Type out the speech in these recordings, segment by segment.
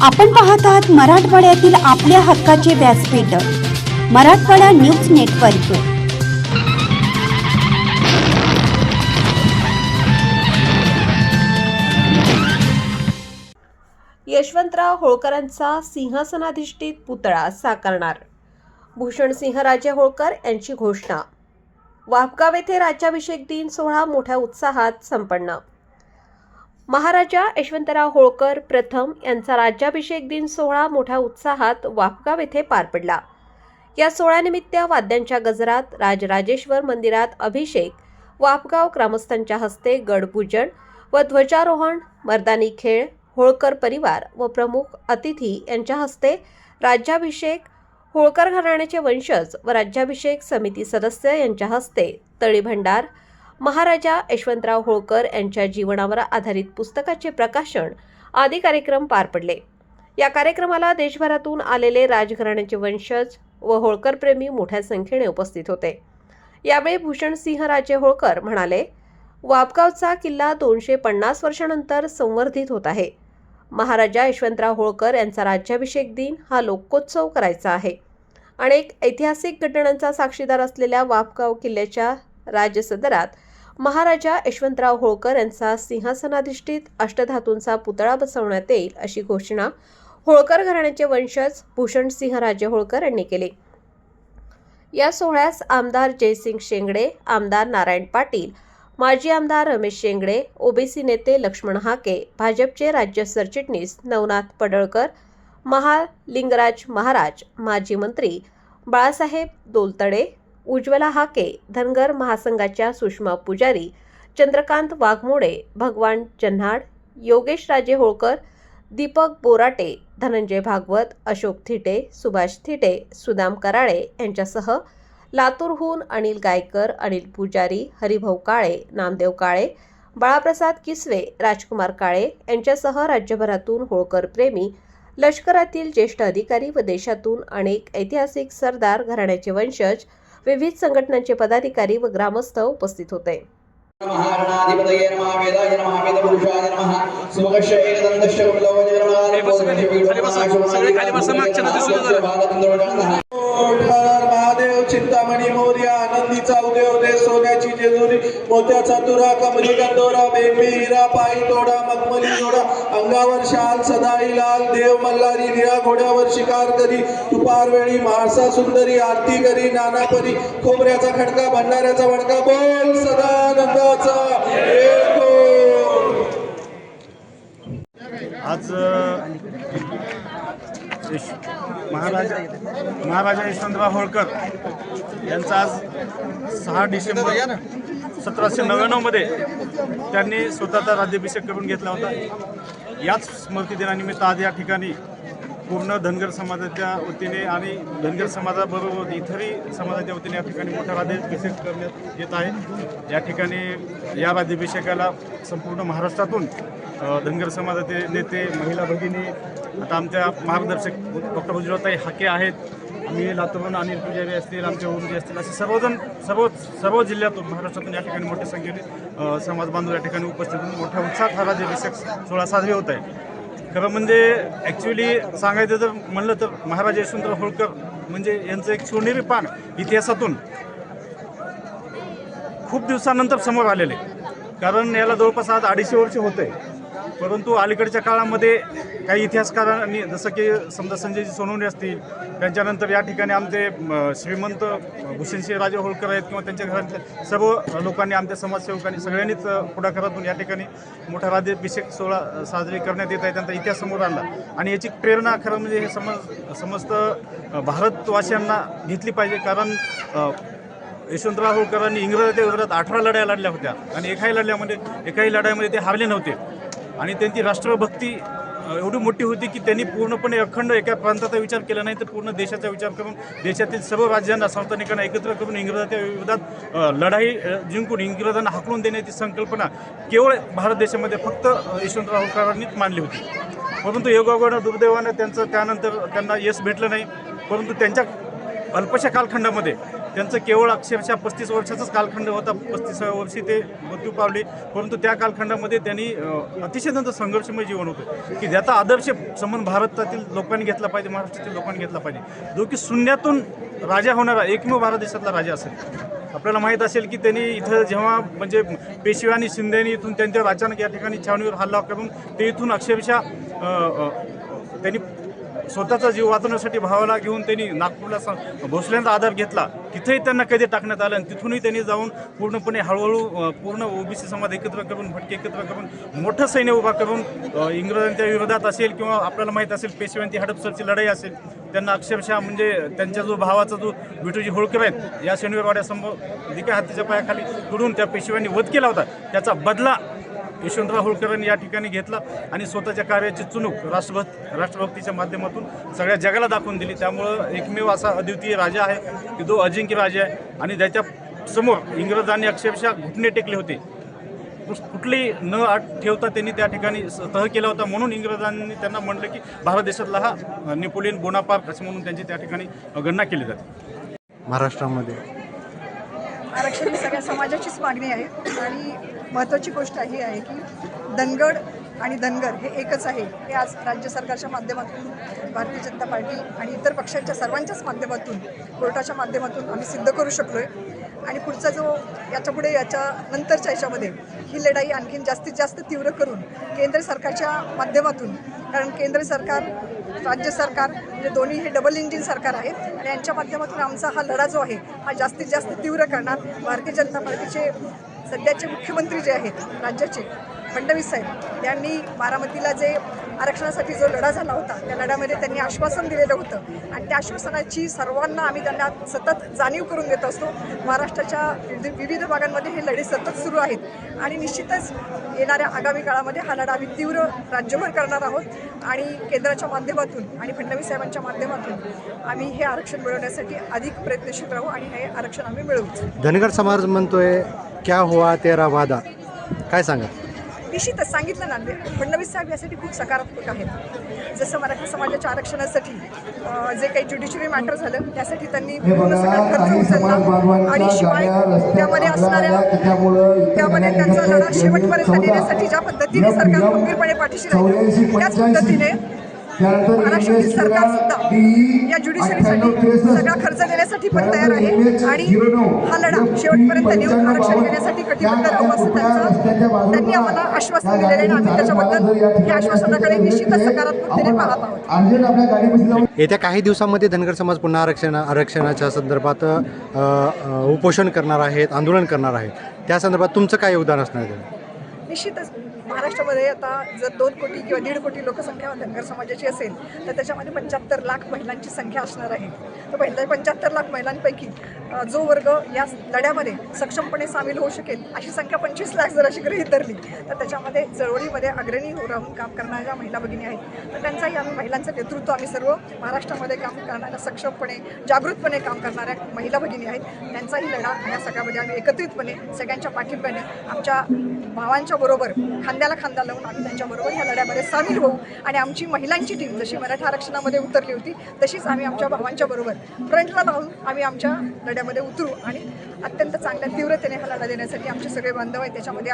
आपण पाहत आहात मराठवाड्यातील आपल्या हक्काचे व्यासपीठ मराठवाडा न्यूज नेटवर्क. यशवंतराव होळकरांचा सिंहासनाधिष्ठित पुतळा साकारणार. भूषण भूषणसिंहराजे होळकर यांची घोषणा. वापगाव येथे राज्याभिषेक दिन सोहळा मोठ्या उत्साहात संपन्न. महाराजा यशवंतराव होळकर प्रथम यांचा राज्याभिषेक दिन सोहळा मोठ्या उत्साहात वापगाव येथे पार पडला. या सोहळ्यानिमित्त वाद्यांच्या गजरात राजराजेश्वर मंदिरात अभिषेक वापगाव ग्रामस्थांच्या हस्ते गडपूजन व ध्वजारोहण मर्दानी खेळ होळकर परिवार व प्रमुख अतिथी यांच्या हस्ते राज्याभिषेक होळकर घराण्याचे वंशज व राज्याभिषेक समिती सदस्य यांच्या हस्ते तळी भंडार महाराजा यशवंतराव होळकर यांच्या जीवनावर आधारित पुस्तकाचे प्रकाशन आदी कार्यक्रम पार पडले. या कार्यक्रमाला देशभरातून आलेले राजघराण्याचे वंशज व होळकर प्रेमी मोठ्या संख्येने उपस्थित होते. यावेळी भूषण सिंह राजे होळकर म्हणाले वापगावचा किल्ला दोनशे पन्नास वर्षानंतर संवर्धित होत आहे. महाराजा यशवंतराव होळकर यांचा राज्याभिषेक दिन हा लोकोत्सव करायचा आहे. अनेक ऐतिहासिक घटनांचा साक्षीदार असलेल्या वापगाव किल्ल्याच्या राजसदरात महाराजा यशवंतराव होळकर यांचा सिंहासनाधिष्ठित अष्टधातूंचा पुतळा बसवण्यात येईल अशी घोषणा होळकर घराण्याचे वंशज भूषणसिंह राजे होळकर यांनी केली. या सोहळ्यास आमदार जयसिंग शेंगडे आमदार नारायण पाटील माजी आमदार रमेश शेंगडे ओबीसी नेते लक्ष्मण हाके भाजपचे राज्य सरचिटणीस नवनाथ पडळकर महालिंगराज महाराज माजी मंत्री बाळासाहेब दोलतडे उज्ज्वला हाके धनगर महासंघाच्या सुषमा पुजारी चंद्रकांत वाघमोडे भगवान चन्हाड योगेश राजे होळकर दीपक बोराटे धनंजय भागवत अशोक थिटे सुभाष थिटे सुदाम कराळे यांच्यासह लातूरहून अनिल गायकर अनिल पुजारी हरिभाऊ काळे नामदेव काळे बाळाप्रसाद किसवे राजकुमार काळे यांच्यासह राज्यभरातून होळकर प्रेमी लष्करातील ज्येष्ठ अधिकारी व देशातून अनेक ऐतिहासिक सरदार घराण्याचे वंशज विविध संघटनांचे पदाधिकारी व ग्रामस्थ उपस्थित होते. चिंतामणी मोर्या आनंदीचा उदय सोन्याची जेजुरी मोत्याचा तुरा कमली कंदोरा बेबी हिरा पायी तोडा मखमली जोडा अंगावर शाल सदाई लाल देव मल्हारी निळा घोड्यावर शिकार करी तुपार वेळी म्हाळसा सुंदरी आरती करी नानापरी खोबऱ्याचा खडका भंडाऱ्याचा वडका बोल सदानंदाचा आज महाराजा महाराजा यशवंतराव होळकर यांचा आज सहा डिसेंबर सतराशे नव्याण्णवमध्ये त्यांनी स्वतःचा राज्याभिषेक करून घेतला होता. याच स्मृतिदिनानिमित्त आज या ठिकाणी पूर्ण धनगर समाजाच्या वतीने आणि धनगर समाजाबरोबर इतरही समाजाच्या वतीने या ठिकाणी मोठा राज्याभिषेक करण्यात येत आहे. या ठिकाणी या राज्याभिषेकाला संपूर्ण महाराष्ट्रातून धनगर समाजाचे नेते महिला भगिनी आता आमच्या मार्गदर्शक डॉक्टर उज्ज्वलताई हाके आहेत. आम्ही लातूरहून अनिल पुजारी असतील आमचे ओमजी असतील असे सर्वजण सर्व सर्व जिल्ह्यातून महाराष्ट्रातून या ठिकाणी मोठ्या संख्येने समाज बांधव या ठिकाणी उपस्थित होऊन मोठ्या उत्साहात हा राज्याभिषेक सोहळा साजरी होत आहे. खरं म्हणजे ॲक्च्युली सांगायचं जर म्हणलं तर महाराज यशवंतराव होळकर म्हणजे यांचं एक सोनेरी पान इतिहासातून खूप दिवसानंतर समोर आलेले. कारण याला जवळपास आज अडीचशे वर्ष होते परंतु अलीकडच्या काळामध्ये काही इतिहासकारांनी जसं की समजा संजयजी सोनवणे असतील त्यांच्यानंतर या ठिकाणी आमचे श्रीमंत भूषणसिंह राजे होळकर आहेत किंवा त्यांच्या घरातल्या सर्व लोकांनी आमच्या समाजसेवकांनी सगळ्यांनीच पुढाकारातून या ठिकाणी मोठा राज्याभिषेक सोहळा साजरी करण्यात येत आहे त्यांचा इतिहास समोर आणला. आणि याची प्रेरणा खरं म्हणजे हे समज समस्त भारतवासियांना घेतली पाहिजे कारण यशवंतराव होळकरांनी इंग्रजाच्या विरोधात अठरा लढाया लढल्या होत्या. आणि एकाही लढल्यामध्ये एकाही लढाईमध्ये ते हारले नव्हते. आणि त्यांची राष्ट्रभक्ती एवढी मोठी होती की त्यांनी पूर्णपणे अखंड एका प्रांताचा विचार केला नाही तर पूर्ण देशाचा विचार करून देशातील सर्व राज्यांना संस्थानिकांना एकत्र करून इंग्रजांच्या विरोधात लढाई जिंकून इंग्रजांना हाकलून देण्याची संकल्पना केवळ भारत देशामध्ये फक्त अ, यशवंतराव होळकरांनीच मांडली होती. परंतु योगायोगानं दुर्दैवानं त्यांचं त्यानंतर त्यांना यश भेटलं नाही. परंतु त्यांच्या अल्पशा कालखंडामध्ये त्यांचं केवळ अक्षरशः पस्तीस वर्षाचाच कालखंड होता. पस्तीसाव्या वर्षी ते मृत्यू पावले. परंतु त्या कालखंडामध्ये त्यांनी अतिशय त्यांचं संघर्षमय जीवन होतं. की ज्याचा आदर्श संबंध भारतातील लोकांनी घेतला पाहिजे महाराष्ट्रातील लोकांनी घेतला पाहिजे. जो की शून्यातून राजा होणारा एकमेव भारत देशातला राजा असेल. आपल्याला माहीत असेल की त्यांनी इथं जेव्हा म्हणजे पेशव्या आणि शिंदेनी इथून त्यांच्यावर अचानक या ठिकाणी छावणीवर हल्ला करून ते इथून अक्षरशः त्यांनी स्वतःचा जीव वाचवण्यासाठी भावाला घेऊन त्यांनी नागपूरला स- भोसल्यांचा आधार घेतला. तिथेही त्यांना कैदी टाकण्यात आलं आणि तिथूनही त्यांनी जाऊन पूर्णपणे हळूहळू पूर्ण ओबीसी समाज एकत्र करून भटके एकत्र करून मोठं सैन्य उभा करून इंग्रजांच्या विरोधात असेल किंवा आपल्याला माहीत असेल पेशव्यांची हडपसरची लढाई असेल त्यांना अक्षरशः म्हणजे त्यांच्या जो भावाचा जो विठूजी होळकर आहेत या शनिवारवाड्यासमोर जी काय हत्तीच्या पायाखाली तुडून त्या पेशव्यांनी वध केला होता. त्याचा बदला यशवंतराव होळकरांनी या ठिकाणी घेतला आणि स्वतःच्या कार्याची चुणूक राष्ट्रभक्त राष्ट्रभक्तीच्या माध्यमातून सगळ्या जगाला दाखवून दिली. त्यामुळं एकमेव असा अद्वितीय राजा आहे की जो अजिंक्य राजा आहे. आणि त्याच्यासमोर इंग्रजांनी अक्षरशः घुटणे टेकले होते. कुठली कुठलीही न ठेवता त्यांनी त्या ठिकाणी तह केला होता म्हणून इंग्रजांनी त्यांना म्हटलं की भारत देशातला हा नेपोलियन बोनापार्क असं म्हणून त्यांची त्या ठिकाणी गणना केली जाते. महाराष्ट्रामध्ये आरक्षण ही सगळ्या समाजाचीच मागणी आहे. आणि महत्त्वाची गोष्ट ही आहे की धनगड आणि धनगर हे एकच आहे. हे आज राज्य सरकारच्या माध्यमातून भारतीय जनता पार्टी आणि इतर पक्षांच्या सर्वांच्याच माध्यमातून कोर्टाच्या माध्यमातून आम्ही सिद्ध करू शकलो आहे आणि पुढचा जो याच्यापुढे याच्या नंतरच्या याच्यामध्ये ही लढाई आणखीन जास्तीत जास्त तीव्र करून केंद्र सरकारच्या माध्यमातून कारण केंद्र सरकार राज्य सरकार म्हणजे दोन्ही हे डबल इंजिन सरकार आहेत. आणि यांच्या माध्यमातून आमचा हा लढा जो आहे हा जास्तीत जास्त तीव्र करणार. भारतीय जनता पार्टीचे सध्याचे मुख्यमंत्री जे आहेत राज्याचे फडणवीस साहेब यांनी बारामतीला जे आरक्षणासाठी जो लढा झाला होता त्या लढ्यामध्ये त्यांनी आश्वासन दिलेलं होतं. आणि त्या आश्वासनाची सर्वांना आम्ही त्यांना सतत जाणीव करून देत असतो. महाराष्ट्राच्या विविध- विविध भागांमध्ये हे लढे सतत सुरू आहेत. आणि निश्चितच येणाऱ्या आगामी काळामध्ये हा लढा आम्ही तीव्र राज्यभर करणार आहोत. आणि केंद्राच्या माध्यमातून आणि फडणवीस साहेबांच्या माध्यमातून आम्ही हे आरक्षण मिळवण्यासाठी अधिक प्रयत्नशील राहू आणि हे आरक्षण आम्ही मिळवू. धनगर समाज म्हणतोय क्या हुआ तेरा वादा? काय सांगा निश्चितच सांगितलं ना फडणवीस साहेब यासाठी खूप सकारात्मक आहेत. जसं मराठा समाजाच्या आरक्षणासाठी जे काही ज्युडिशरी मॅटर झालं त्यासाठी त्यांनी पूर्ण सगळा खर्च उचलला आणि शिवाय त्यामध्ये असणाऱ्या त्यामध्ये त्यांचा लढा शेवटपर्यंत नेण्यासाठी ज्या पद्धतीने सरकार खंबीरपणे पाठीशी राहिलं त्याच पद्धतीने महाराष्ट्रातील सरकार सुद्धा या ज्युडिशरीसाठी सगळा खर्च देण्यासाठी पण तयार आहे. आणि हा लढा शेवटपर्यंत नेऊन आरक्षण देण्यासाठी कटिबद्ध राहू असं त्यांचं. त्यांनी आम्हाला आश्वासन दिलेलं आहे. आणि आम्ही त्याच्याबद्दल या आश्वासनाकडे निश्चितच सकारात्मकतेने पाहत आहोत. येत्या काही दिवसामध्ये धनगर समाज पुन्हा आरक्षण आरक्षणाच्या संदर्भात उपोषण करणार आहेत आंदोलन करणार आहेत. त्या संदर्भात तुमचं काय योगदान असणार आहे? निश्चितच महाराष्ट्रामध्ये आता जर दोन कोटी किंवा दीड कोटी लोकसंख्या धनगर समाजाची असेल तर त्याच्यामध्ये पंच्याहत्तर लाख महिलांची संख्या असणार आहे. तर पहिल्या पंच्याहत्तर लाख महिलांपैकी जो वर्ग या लढ्यामध्ये सक्षमपणे सामील होऊ शकेल अशी संख्या पंचवीस लाख जर अशी गृहीत धरली तर त्याच्यामध्ये चळवळीमध्ये अग्रणी राहून काम करणाऱ्या महिला भगिनी आहेत तर त्यांचाही आम्ही महिलांचं नेतृत्व आम्ही सर्व महाराष्ट्रामध्ये काम करणाऱ्या सक्षमपणे जागृतपणे काम करणाऱ्या महिला भगिनी आहेत. त्यांचाही लढा या सगळ्यामध्ये आम्ही एकत्रितपणे सगळ्यांच्या पाठिंब्याने आमच्या भावांच्या बरोबर खांद्याला खांदा लावून आम्ही त्यांच्याबरोबर ह्या लढ्यामध्ये सामील होऊ आणि आमची महिलांची टीम जशी मराठा आरक्षणामध्ये उतरली होती तशीच आम्ही आमच्या भावांच्या बरोबर फ्रंटला लावून आम्ही आमच्या लढ्यामध्ये उतरू आणि अत्यंत चांगल्या तीव्रतेने हा लढा देण्यासाठी आमचे सगळे बांधव आहेत. त्याच्यामध्ये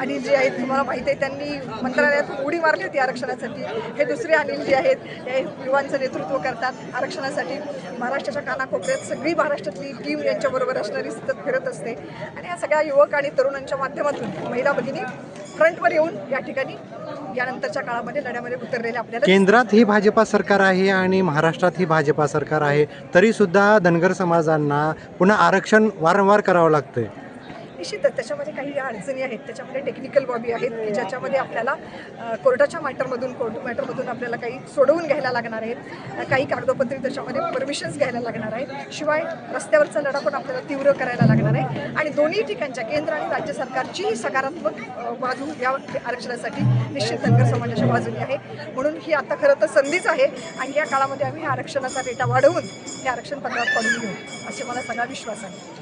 अनिल जे आहेत तुम्हाला माहिती आहे त्यांनी मंत्रालयातून उडी मारली होती आरक्षणासाठी. हे दुसरे अनिल जे आहेत हे युवांचं नेतृत्व करतात आरक्षणासाठी. महाराष्ट्राच्या कानाकोपऱ्यात सगळी महाराष्ट्रातली टीम यांच्याबरोबर असणारी सतत फिरत असते. आणि या सगळ्या युवक आणि तरुणांच्या माध्यमातून महिला भगिनी फ्रंटवर येऊन या ठिकाणी यानंतरच्या काळामध्ये लढ्यामध्ये उतरलेले आपल्याला केंद्रात ही भाजपा सरकार आहे आणि महाराष्ट्रात ही भाजपा सरकार आहे. तरी सुद्धा धनगर समाजांना पुन्हा आरक्षण वारंवार करावं लागतंय. निश्चितच त्याच्यामध्ये काही अडचणी आहेत. त्याच्यामध्ये टेक्निकल बाबी आहेत. की ज्याच्यामध्ये आपल्याला कोर्टाच्या मॅटरमधून कोर्ट मॅटरमधून आपल्याला काही सोडवून घ्यायला लागणार आहेत. काही कागदोपत्री त्याच्यामध्ये परमिशन्स घ्यायला लागणार आहेत. शिवाय रस्त्यावरचा लढा पण आपल्याला तीव्र करायला लागणार आहे. आणि दोन्ही ठिकाणच्या केंद्र आणि राज्य सरकारचीही सकारात्मक बाजू या आरक्षणासाठी निश्चित धनगर समाजाच्या बाजूने आहे. म्हणून ही आता खरं तर संधीच आहे आणि या काळामध्ये आम्ही ह्या आरक्षणाचा रेटा वाढवून हे आरक्षण पत्रात पडून घेऊ असे मला सगळा विश्वास आहे.